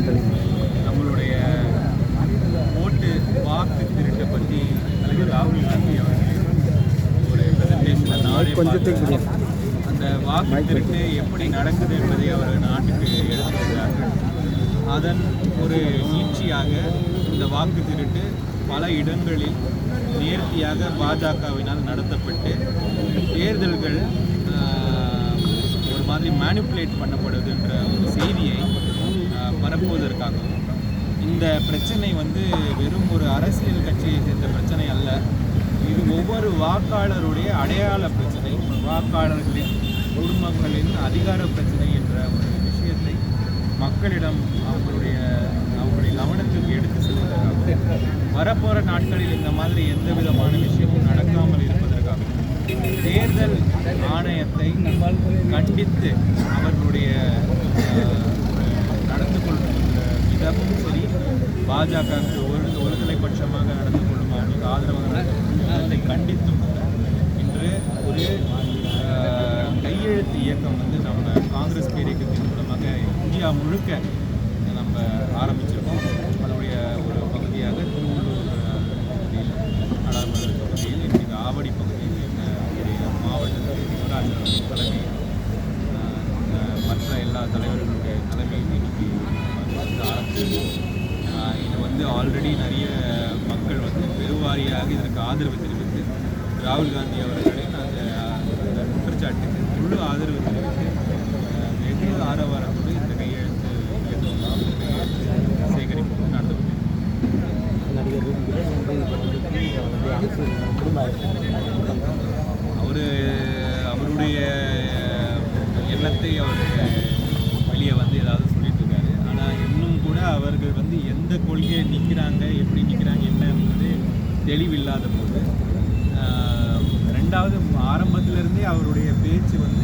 நம்மளுடைய ஓட்டு வாக்கு திருட்டை பற்றி தலைவர் ராகுல் காந்தி அவர்கள் ஒரு பார்த்தேன். அந்த வாக்கு திருட்டு எப்படி நடக்குது என்பதை அவர் நாட்டுக்கு எடுத்துக்கிறார்கள் அதன் ஒரு நீட்சியாக இந்த வாக்கு திருட்டு பல இடங்களில் நேர்த்தியாக பாஜகவினால் நடத்தப்பட்டு தேர்தல்கள் ஒரு மாதிரி மேனிப்புலேட் பண்ணப்படுதுன்ற ஒரு செய்தியை வரப்போவதற்காகவும் இந்த பிரச்சனை வந்து வெறும் ஒரு அரசியல் கட்சியை சேர்ந்த பிரச்சனை அல்ல. இது ஒவ்வொரு வாக்காளருடைய அடையாள பிரச்சனை வாக்காளர்களின் குடும்பங்களின் அதிகார பிரச்சனை என்ற ஒரு விஷயத்தை மக்களிடம் அவங்களுடைய அவங்களுடைய கவனத்துக்கு எடுத்து செல்வதற்காக வரப்போகிற நாட்களில் இந்த மாதிரி எந்த விதமான விஷயமும் நடக்காமல் இருப்பதற்காக தேர்தல் ஆணையத்தை கண்டித்து அவர்களுடைய கொள்கின்ற சரி பாஜகவுக்கு ஒரு ஒருதலைபட்சமாக நடந்து கொள்ளும் அவர்களுக்கு ஆதரவாக நடந்து கண்டித்தும் இன்று ஒரு கையெழுத்து இயக்கம் வந்து நம்ம காங்கிரஸ் பேரியக்கத்தின் மூலமாக இந்தியா முழுக்க நம்ம ஆரம்பிச்சிருக்கோம். அதனுடைய ஒரு பகுதியாக திருவள்ளூர் அஹ், பகுதியில் நாடாளுமன்ற தொகுதியில் ஆவடி பகுதியில் மாவட்டத்தில் சிவராஜ் தலைமையில் மற்ற எல்லா தலைவர்களும் தலைமையில் இன்னைக்கு வந்து ஆரம்பிச்சிருக்கோம் அஹ், இது வந்து ஆல்ரெடி நிறைய மக்கள் வந்து பெருவாரியாக இதற்கு ஆதரவு தெரிவித்து ராகுல் காந்தி அவர்களின் அந்த அந்த குற்றச்சாட்டுக்கு முழு ஆதரவு தெரிவித்து வெகு ஆரவாரத்தோடு இந்த கையெழுத்து கையெழுத்து சேகரிப்பு நடந்து அவர் அவருடைய எண்ணத்தை அவர் அவர்கள் வந்து எந்த கொள்கையை நிற்கிறாங்க எப்படி நிற்கிறாங்க என்னன்றது தெளிவில்லாத போது ரெண்டாவது ஆரம்பத்திலிருந்தே அவருடைய பேச்சு வந்து